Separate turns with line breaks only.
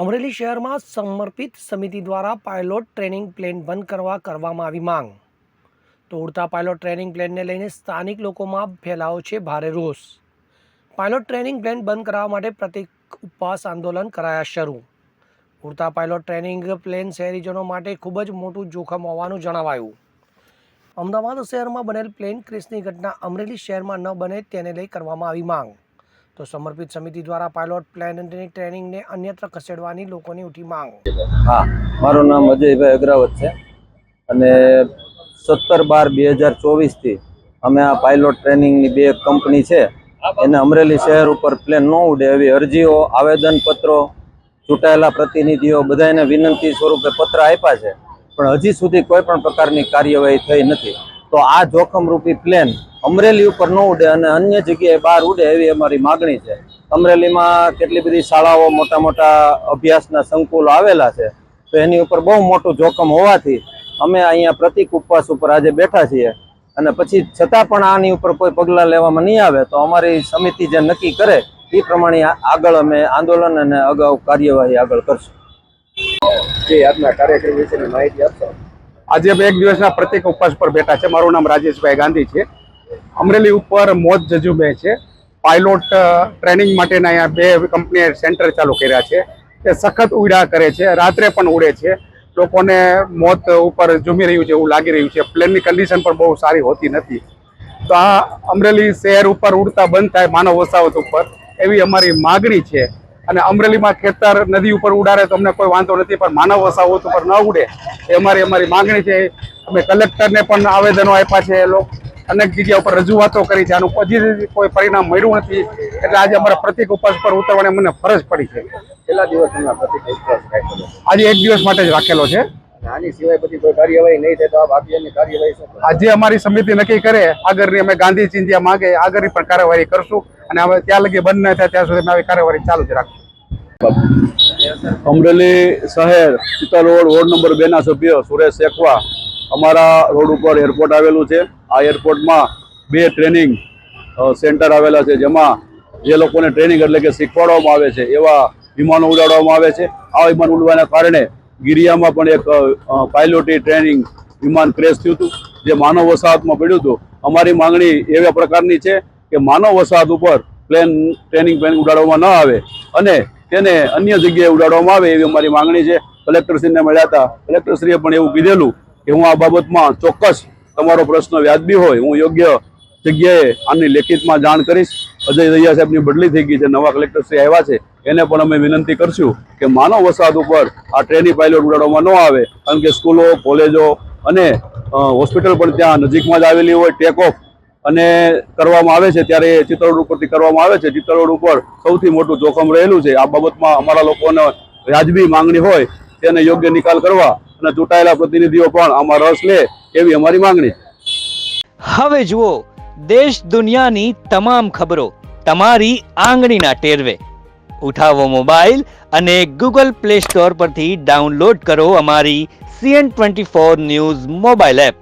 અમરેલી શહેરમાં સમર્પિત સમિતિ દ્વારા પાયલોટ ટ્રેનિંગ પ્લેન બંધ કરવા કરવામાં આવી માંગ. તો ઉડતા પાયલોટ ટ્રેનિંગ પ્લેનને લઈને સ્થાનિક લોકોમાં ફેલાવો છે ભારે રોષ. પાયલોટ ટ્રેનિંગ પ્લેન બંધ કરાવવા માટે પ્રતિક ઉપવાસ આંદોલન કરાયા શરૂ. ઉડતા પાયલોટ ટ્રેનિંગ પ્લેન શહેરીજનો માટે ખૂબ જ મોટું જોખમ હોવાનું જણાવાયું. અમદાવાદ શહેરમાં બનેલ પ્લેન ક્રેશની ઘટના અમરેલી શહેરમાં ન બને તેને લઈ કરવામાં આવી માંગ. તો સમર્પિત સમિતિ દ્વારા પાયલોટ પ્લેનની ટ્રેનિંગને અન્યત્ર ખસેડવાની લોકોની ઉઠી માંગ.
હા, મારું નામ અજયભાઈ અગ્રાવત છે. અને સત્તર બાર બે હજાર ચોવીસથી અમે આ પાયલોટ ટ્રેનિંગની બે કંપની છે. એને અમરેલી શહેર ઉપર પ્લેન ન ઉડે એવી અરજીઓ, આવેદનપત્રો, ચૂંટાયેલા પ્રતિનિધિઓ બધાને વિનંતી સ્વરૂપે પત્ર આપ્યા છે. પણ હજી સુધી કોઈ પણ પ્રકારની કાર્યવાહી થઈ નથી. તો આ જોખમરૂપી પ્લેન અમરેલી ઉપર ન ઉડે અને અન્ય જગ્યાએ બહાર ઉડે એવી અમારી માગણી છે. અમરેલીમાં કેટલી બધી શાળાઓ મોટા મોટા અભ્યાસના સંકુલ આવેલા છે. તો એની ઉપર બહુ મોટું જોખમ હોવાથી અમે અહીંયા પ્રતિક ઉપવાસ ઉપર આજે બેઠા છીએ. અને પછી છતાં પણ આની ઉપર કોઈ પગલાં લેવામાં નહીં આવે તો અમારી સમિતિ જે નક્કી કરે એ પ્રમાણે આગળ અમે આંદોલન અને અગાઉ કાર્યવાહી આગળ કરશું.
જે આજના કાર્યક્રમ વિશેની માહિતી આપશો?
આજે અમે એક દિવસના પ્રતિક ઉપવાસ પર બેઠા છે. મારું નામ રાજેશભાઈ ગાંધી છે. અમરેલી ઉપર મોજ જજુબે છે. પાયલોટ ટ્રેનિંગ માટેના અહીંયા બે કંપનીએ સેન્ટર ચાલુ કર્યા છે. તે સખત ઉડા કરે છે. રાત્રે પણ ઉડે છે. લોકોને મોત ઉપર ઝૂમી રહ્યું છે એવું લાગી રહ્યું છે. પ્લેનની કન્ડિશન પણ બહુ સારી હોતી નથી. તો આ અમરેલી શહેર ઉપર ઉડતા બંધ થાય માનવ વસાવત ઉપર એવી અમારી માગણી છે. અને અમરેલીમાં ખેતર નદી ઉપર ઉડાડે તો અમને કોઈ વાંધો નથી, પણ માનવ વસાવત ઉપર ન ઉડે એ અમારી અમારી માંગણી છે. અમે કલેક્ટરને પણ આવેદનો આપ્યા છે. એ લોકો અનેક જગ્યા ઉપર રજૂઆતો કરી છે. આનું હજી કોઈ પરિણામ મળ્યું નથી. એટલે આજે અમારા પ્રતિક ઉપવાસ પર ઉતરવાની મને ફરજ પડી છે.
કેટલા દિવસ
આજે એક દિવસ માટે જ રાખેલો છે.
આની સિવાય બધી કોઈ કાર્યવાહી નહીં થાય તો આ કાર્યવાહી
આજે અમારી સમિતિ નક્કી કરે આગળની અમે ગાંધી ચિંધ્યા માંગે આગળની પણ કાર્યવાહી કરશું અને અમે ત્યાં લગી બંધ ન થાય ત્યાં સુધી અમે આવી કાર્યવાહી ચાલુ જ રાખશું.
અમરેલી શહેર ચિત્તા રોડ વોર્ડ નંબર બે ના સભ્ય સુરેશ શેખવા અમારા રોડ ઉપર એરપોર્ટ આવેલું છે. આ એરપોર્ટમાં બે ટ્રેનિંગ સેન્ટર આવેલા છે, જેમાં જે લોકોને ટ્રેનિંગ એટલે કે શીખવાડવામાં આવે છે, એવા વિમાનો ઉડાડવામાં આવે છે. આ વિમાન ઉડવાના કારણે ગિરિયામાં પણ એક પાયલોટી ટ્રેનિંગ વિમાન ક્રેશ થયું હતું, જે માનવ વસાહતમાં પડ્યું હતું. અમારી માંગણી એવા પ્રકારની છે કે માનવ વસાહત ઉપર પ્લેન ટ્રેનિંગ પ્લેન ઉડાડવામાં ન આવે અને તેને અન્ય જગ્યાએ ઉડાડવામાં આવે એવી અમારી માંગણી છે. કલેક્ટરશ્રીને મળ્યા હતા. કલેક્ટરશ્રીએ પણ એવું કીધેલું કે હું આ બાબતમાં ચોક્કસ તમારો પ્રશ્ન વ્યાજબી હોય, હું યોગ્ય જગ્યાએ આની લેખિતમાં જાણ કરીશ. અજય દહિયા સાહેબની બદલી થઈ ગઈ છે, નવા કલેક્ટરશ્રી આવ્યા છે. એને પણ અમે વિનંતી કરશું કે માનવ વસાહત ઉપર આ ટ્રેની પાયલોટ ઉડાડવામાં ન આવે, કારણ કે સ્કૂલો, કોલેજો અને હોસ્પિટલ પણ ત્યાં નજીકમાં જ આવેલી હોય, ટેક ઓફ અને કરવામાં આવે છે. ત્યારે ચિત્તરોડ ઉપરથી કરવામાં આવે છે. ચિત્તરોડ ઉપર સૌથી મોટું જોખમ રહેલું છે. આ બાબતમાં અમારા લોકોને વ્યાજબી માંગણી હોય, તેને યોગ્ય નિકાલ કરવા અને ચૂંટાયેલા પ્રતિનિધિઓ પણ આમાં રસ લે એવી અમારી માંગણી
હવે જુઓ, દેશ દુનિયાની તમામ ખબરો તમારી આંગળીના ટેરવે. ઉઠાવો મોબાઈલ અને ગૂગલ પ્લે સ્ટોર પરથી ડાઉનલોડ કરો અમારી CN twenty four news mobile app.